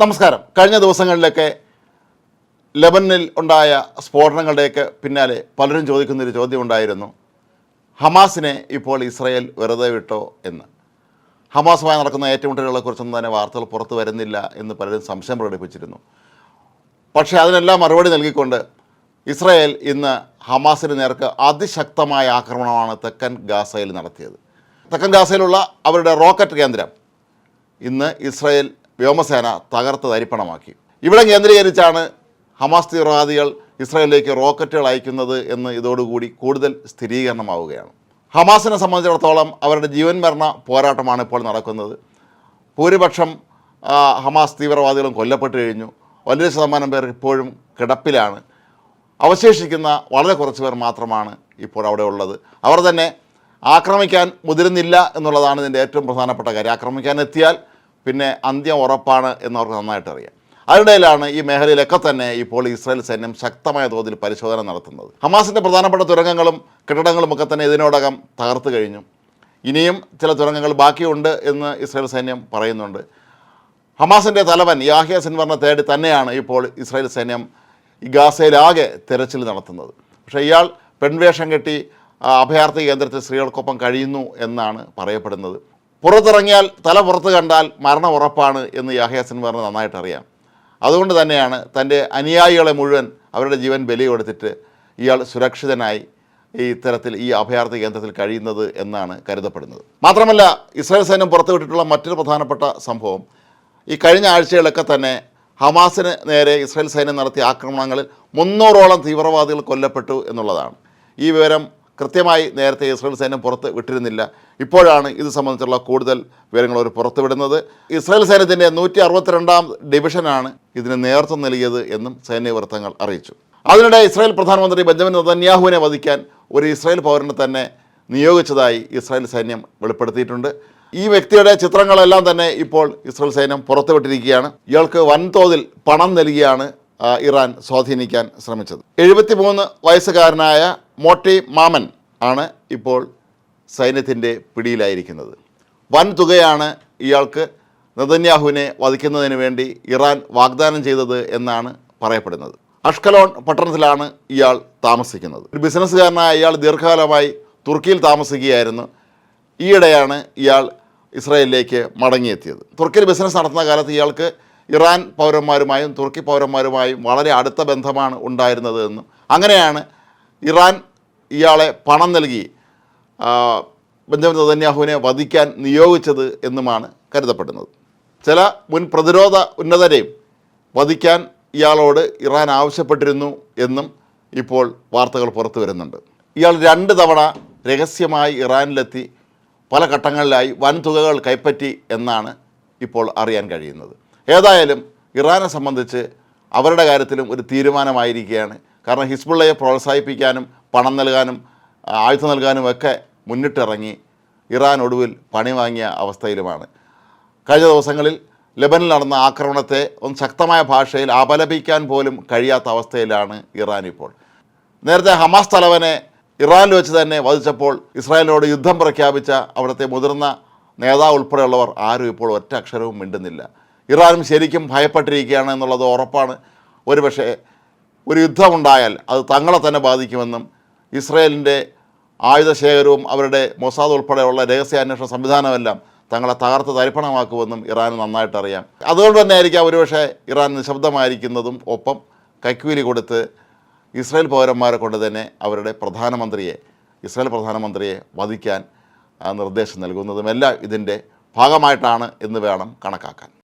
നമസ്കാരം. കഴിഞ്ഞ ദിവസങ്ങളിലൊക്കെ ലെബനിൽ ഉണ്ടായ സ്ഫോടനങ്ങളുടെയൊക്കെ പിന്നാലെ പലരും ചോദിക്കുന്നൊരു ചോദ്യം ഉണ്ടായിരുന്നു ഹമാസിനെ ഇപ്പോൾ ഇസ്രയേൽ വെറുതെ വിട്ടോ എന്ന്. ഹമാസുമായി നടക്കുന്ന ഏറ്റുമുട്ടലുകളെക്കുറിച്ചൊന്നും തന്നെ വാർത്തകൾ പുറത്തു വരുന്നില്ല എന്ന് പലരും സംശയം പ്രകടിപ്പിച്ചിരുന്നു. പക്ഷേ അതിനെല്ലാം മറുപടി നൽകിക്കൊണ്ട് ഇസ്രയേൽ ഇന്ന് ഹമാസിന് നേർക്ക് അതിശക്തമായ ആക്രമണമാണ് തെക്കൻ ഗാസയിൽ നടത്തിയത്. തെക്കൻ ഗാസയിലുള്ള അവരുടെ റോക്കറ്റ് കേന്ദ്രം ഇന്ന് ഇസ്രായേൽ വ്യോമസേന തകർത്ത് തരിപ്പണമാക്കി ഇവിടെ കേന്ദ്രീകരിച്ചാണ് ഹമാസ് തീവ്രവാദികൾ ഇസ്രായേലിലേക്ക് റോക്കറ്റുകൾ അയക്കുന്നത് എന്ന് ഇതോടുകൂടി കൂടുതൽ സ്ഥിരീകരണമാവുകയാണ്. ഹമാസിനെ സംബന്ധിച്ചിടത്തോളം അവരുടെ ജീവൻ മരണ പോരാട്ടമാണ് ഇപ്പോൾ നടക്കുന്നത്. ഭൂരിപക്ഷം ഹമാസ് തീവ്രവാദികളും കൊല്ലപ്പെട്ടു കഴിഞ്ഞു. വലിയ ശതമാനം പേർ ഇപ്പോഴും കിടപ്പിലാണ്. അവശേഷിക്കുന്ന വളരെ കുറച്ച് പേർ മാത്രമാണ് ഇപ്പോൾ അവിടെ ഉള്ളത്. അവർ തന്നെ ആക്രമിക്കാൻ മുതിരുന്നില്ല എന്നുള്ളതാണ് ഇതിന്റെ ഏറ്റവും പ്രധാനപ്പെട്ട കാര്യം. ആക്രമിക്കാൻ എത്തിയാൽ പിന്നെ അന്ത്യം ഉറപ്പാണ് എന്നവർക്ക് നന്നായിട്ട് അറിയാം അതിനിടയിലാണ് ഈ മേഖലയിലൊക്കെ തന്നെ ഇപ്പോൾ ഇസ്രായേൽ സൈന്യം ശക്തമായ തോതിൽ പരിശോധന നടത്തുന്നത്. ഹമാസിന്റെ പ്രധാനപ്പെട്ട തുരങ്കങ്ങളും കെട്ടിടങ്ങളും ഒക്കെ തന്നെ ഇതിനോടകം തകർത്ത് കഴിഞ്ഞു. ഇനിയും ചില തുരങ്കങ്ങൾ ബാക്കിയുണ്ട് എന്ന് ഇസ്രായേൽ സൈന്യം പറയുന്നുണ്ട്. ഹമാസിന്റെ തലവൻ യാഹിയ സിൻവറിനെ തേടി തന്നെയാണ് ഇപ്പോൾ ഇസ്രായേൽ സൈന്യം ഗാസയിലാകെ തെരച്ചിൽ നടത്തുന്നത്. പക്ഷേ ഇയാൾ പെൺവേഷം കെട്ടി അഭയാർത്ഥി കേന്ദ്രത്തിൽ സ്ത്രീകൾക്കൊപ്പം കഴിയുന്നു എന്നാണ് പറയപ്പെടുന്നത്. പുറത്തിറങ്ങിയാൽ തല പുറത്ത് കണ്ടാൽ മരണം ഉറപ്പാണ് എന്ന് യാഹ്യാസൻ പറഞ്ഞ് നന്നായിട്ട് അറിയാം അതുകൊണ്ട് തന്നെയാണ് തന്റെ അനുയായികളെ മുഴുവൻ അവരുടെ ജീവൻ ബലി കൊടുത്തിട്ട് ഇയാൾ സുരക്ഷിതനായി ഈ ഇത്തരത്തിൽ ഈ അഭയാർത്ഥി കേന്ദ്രത്തിൽ കഴിയുന്നത് എന്നാണ് കരുതപ്പെടുന്നത്. മാത്രമല്ല ഇസ്രായേൽ സൈന്യം പുറത്തുവിട്ടിട്ടുള്ള മറ്റൊരു പ്രധാനപ്പെട്ട സംഭവം ഈ കഴിഞ്ഞ ആഴ്ചകളിലൊക്കെ തന്നെ ഹമാസിന് നേരെ ഇസ്രായേൽ സൈന്യം നടത്തിയ ആക്രമണങ്ങളിൽ മുന്നൂറോളം തീവ്രവാദികൾ കൊല്ലപ്പെട്ടു എന്നുള്ളതാണ്. ഈ വിവരം കൃത്യമായി നേരത്തെ ഇസ്രായേൽ സൈന്യം പുറത്ത് വിട്ടിരുന്നില്ല. ഇപ്പോഴാണ് ഇത് സംബന്ധിച്ചുള്ള കൂടുതൽ വിവരങ്ങൾ അവർ പുറത്തുവിടുന്നത് ഇസ്രായേൽ സൈന്യത്തിന്റെ നൂറ്റി അറുപത്തിരണ്ടാം ഡിവിഷനാണ് ഇതിന് നേതൃത്വം നൽകിയത് എന്നും സൈന്യ വൃത്തങ്ങൾ അറിയിച്ചു. അതിനിടെ ഇസ്രായേൽ പ്രധാനമന്ത്രി ബെഞ്ചമിൻ നതന്യാഹുവിനെ വധിക്കാൻ ഒരു ഇസ്രായേൽ പൗരനെ തന്നെ നിയോഗിച്ചതായി ഇസ്രായേൽ സൈന്യം വെളിപ്പെടുത്തിയിട്ടുണ്ട്. ഈ വ്യക്തിയുടെ ചിത്രങ്ങളെല്ലാം തന്നെ ഇപ്പോൾ ഇസ്രായേൽ സൈന്യം പുറത്തുവിട്ടിരിക്കുകയാണ് ഇയാൾക്ക് വൻതോതിൽ പണം നൽകിയാണ് ഇറാൻ സ്വാധീനിക്കാൻ ശ്രമിച്ചത്. എഴുപത്തിമൂന്ന് വയസ്സുകാരനായ മോട്ടി മാമൻ ആണ് ഇപ്പോൾ സൈന്യത്തിന്റെ പിടിയിലായിരിക്കുന്നത്. വൻ തുകയാണ് ഇയാൾക്ക് നെതന്യാഹുവിനെ വധിക്കുന്നതിന് വേണ്ടി ഇറാൻ വാഗ്ദാനം ചെയ്തത് എന്നാണ് പറയപ്പെടുന്നത്. അഷ്കലോൺ പട്ടണത്തിലാണ് ഇയാൾ താമസിക്കുന്നത്. ഒരു ബിസിനസ്സുകാരനായ ഇയാൾ ദീർഘകാലമായി തുർക്കിയിൽ താമസിക്കുകയായിരുന്നു. ഈയിടെയാണ് ഇയാൾ ഇസ്രായേലിലേക്ക് മടങ്ങിയെത്തിയത്. തുർക്കിയിൽ ബിസിനസ് നടത്തുന്ന കാലത്ത് ഇയാൾക്ക് ഇറാൻ പൗരന്മാരുമായും തുർക്കി പൗരന്മാരുമായും വളരെ അടുത്ത ബന്ധമാണ് ഉണ്ടായിരുന്നത് എന്നും അങ്ങനെയാണ് ഇറാൻ ഇയാളെ പണം നൽകി ബെഞ്ചമിൻ നദന്യാഹുവിനെ വധിക്കാൻ നിയോഗിച്ചത് എന്നുമാണ് കരുതപ്പെടുന്നത്. ചില മുൻ പ്രതിരോധ ഉന്നതരെയും വധിക്കാൻ ഇയാളോട് ഇറാൻ ആവശ്യപ്പെട്ടിരുന്നു എന്നും ഇപ്പോൾ വാർത്തകൾ പുറത്തു വരുന്നുണ്ട്. ഇയാൾ രണ്ട് തവണ രഹസ്യമായി ഇറാനിലെത്തി പല ഘട്ടങ്ങളിലായി വൻതുകകൾ കൈപ്പറ്റി എന്നാണ് ഇപ്പോൾ അറിയാൻ കഴിയുന്നത്. ഏതായാലും ഇറാനെ സംബന്ധിച്ച് അവരുടെ കാര്യത്തിലും ഒരു തീരുമാനമായിരിക്കുകയാണ്. കാരണം ഹിസ്ബുള്ളയെ പ്രോത്സാഹിപ്പിക്കാനും പണം നൽകാനും ആയുധം നൽകാനും ഒക്കെ മുന്നിട്ടിറങ്ങി ഇറാൻ ഒടുവിൽ പണി വാങ്ങിയ അവസ്ഥയിലുമാണ്. കഴിഞ്ഞ ദിവസങ്ങളിൽ ലബനിൽ നടന്ന ആക്രമണത്തെ ഒന്ന് ശക്തമായ ഭാഷയിൽ അപലപിക്കാൻ പോലും കഴിയാത്ത അവസ്ഥയിലാണ് ഇറാൻ ഇപ്പോൾ. നേരത്തെ ഹമാസ് തലവനെ ഇറാനിൽ വെച്ച് തന്നെ വധിച്ചപ്പോൾ ഇസ്രായേലിനോട് യുദ്ധം പ്രഖ്യാപിച്ച അവിടുത്തെ മുതിർന്ന നേതാവ് ഉൾപ്പെടെയുള്ളവർ ആരും ഇപ്പോൾ ഒറ്റ അക്ഷരവും മിണ്ടുന്നില്ല. ഇറാനും ശരിക്കും ഭയപ്പെട്ടിരിക്കുകയാണ് എന്നുള്ളത് ഉറപ്പാണ്. ഒരുപക്ഷെ ഒരു യുദ്ധമുണ്ടായാൽ അത് തങ്ങളെ തന്നെ ബാധിക്കുമെന്നും ഇസ്രായേലിന്റെ ആയുധശേഖരവും അവരുടെ മൊസാദ് ഉൾപ്പെടെയുള്ള രഹസ്യാന്വേഷണ സംവിധാനമെല്ലാം തങ്ങളെ തകർത്ത് തരിപ്പണമാക്കുമെന്നും ഇറാൻ നന്നായിട്ട് അറിയാം അതുകൊണ്ട് തന്നെ ആയിരിക്കാം ഒരുപക്ഷെ ഇറാൻ നിശബ്ദമായിരിക്കുന്നതും ഒപ്പം കൈക്കൂലി കൊടുത്ത് ഇസ്രായേൽ പൗരന്മാരെ കൊണ്ട് തന്നെ അവരുടെ പ്രധാനമന്ത്രിയെ ഇസ്രായേൽ പ്രധാനമന്ത്രിയെ വധിക്കാൻ നിർദ്ദേശം നൽകുന്നതുമെല്ലാം ഇതിന്റെ ഭാഗമായിട്ടാണ് എന്ന് വേണം കണക്കാക്കാൻ.